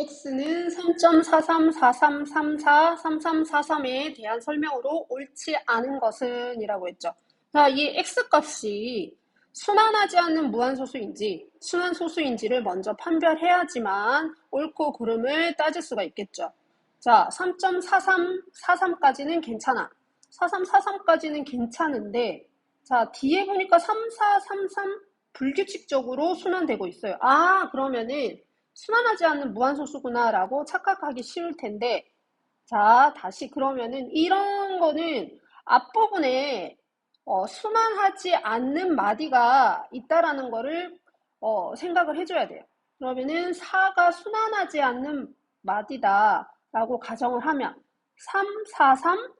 x는 3.4343343343에 대한 설명으로 옳지 않은 것은 이라고 했죠. 자, 이 x 값이 순환하지 않는 무한소수인지 순환소수인지를 먼저 판별해야지만 옳고 그름을 따질 수가 있겠죠. 자, 3.4343까지는 괜찮아. 4343까지는 괜찮은데 자, 뒤에 보니까 3433 불규칙적으로 순환되고 있어요. 아, 그러면은 순환하지 않는 무한소수구나라고 착각하기 쉬울 텐데 자, 다시 그러면은 이런 거는 앞부분에 어, 순환하지 않는 마디가 있다라는 거를 어, 생각을 해줘야 돼요. 그러면은 4가 순환하지 않는 마디다 라고 가정을 하면 343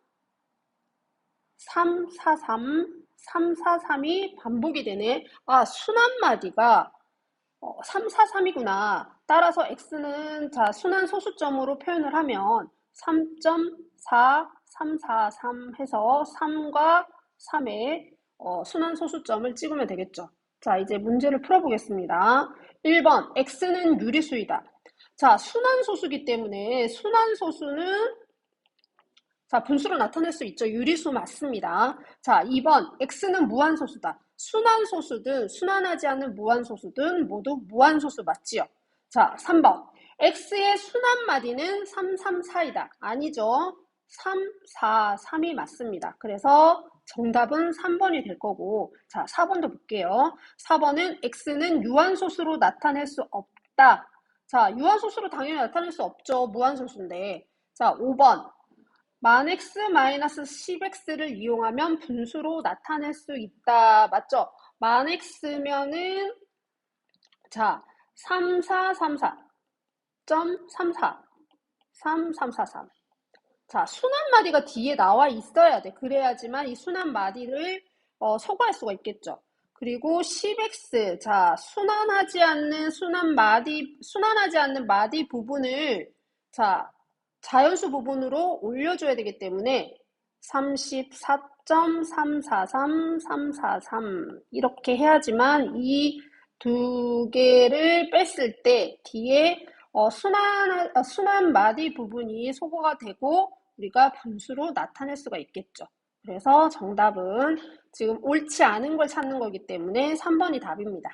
343 343이 반복이 되네. 아, 순환 마디가 어, 343이구나. 따라서 x는 자 순환 소수점으로 표현을 하면 3.4343 해서 3과 3의 어, 순환 소수점을 찍으면 되겠죠. 자, 이제 문제를 풀어보겠습니다. 1번, x는 유리수이다. 자, 순환 소수기 때문에 순환 소수는 자, 분수로 나타낼 수 있죠. 유리수 맞습니다. 자, 2번, x는 무한소수다. 순환소수든 순환하지 않는 무한소수든 모두 무한소수 맞지요. 자, 3번, x의 순환마디는 334이다. 아니죠. 343이 맞습니다. 그래서 정답은 3번이 될 거고 자 4번도 볼게요. 4번은 x는 유한소수로 나타낼 수 없다. 자 유한소수로 당연히 나타낼 수 없죠. 무한소수인데 자 5번 만 x 마이너스 10x를 이용하면 분수로 나타낼 수 있다. 맞죠? 만 x면은 자 3434 34 3343 자, 순환 마디가 뒤에 나와 있어야 돼. 그래야지만 이 순환 마디를 어, 소거할 수가 있겠죠. 그리고 10x, 자, 순환하지 않는 순환 마디, 순환하지 않는 마디 부분을, 자, 자연수 부분으로 올려줘야 되기 때문에 34.343, 이렇게 해야지만 이 두 개를 뺐을 때 뒤에 어, 순환, 어, 순환 마디 부분이 소거가 되고 우리가 분수로 나타낼 수가 있겠죠. 그래서 정답은 지금 옳지 않은 걸 찾는 거기 때문에 3번이 답입니다.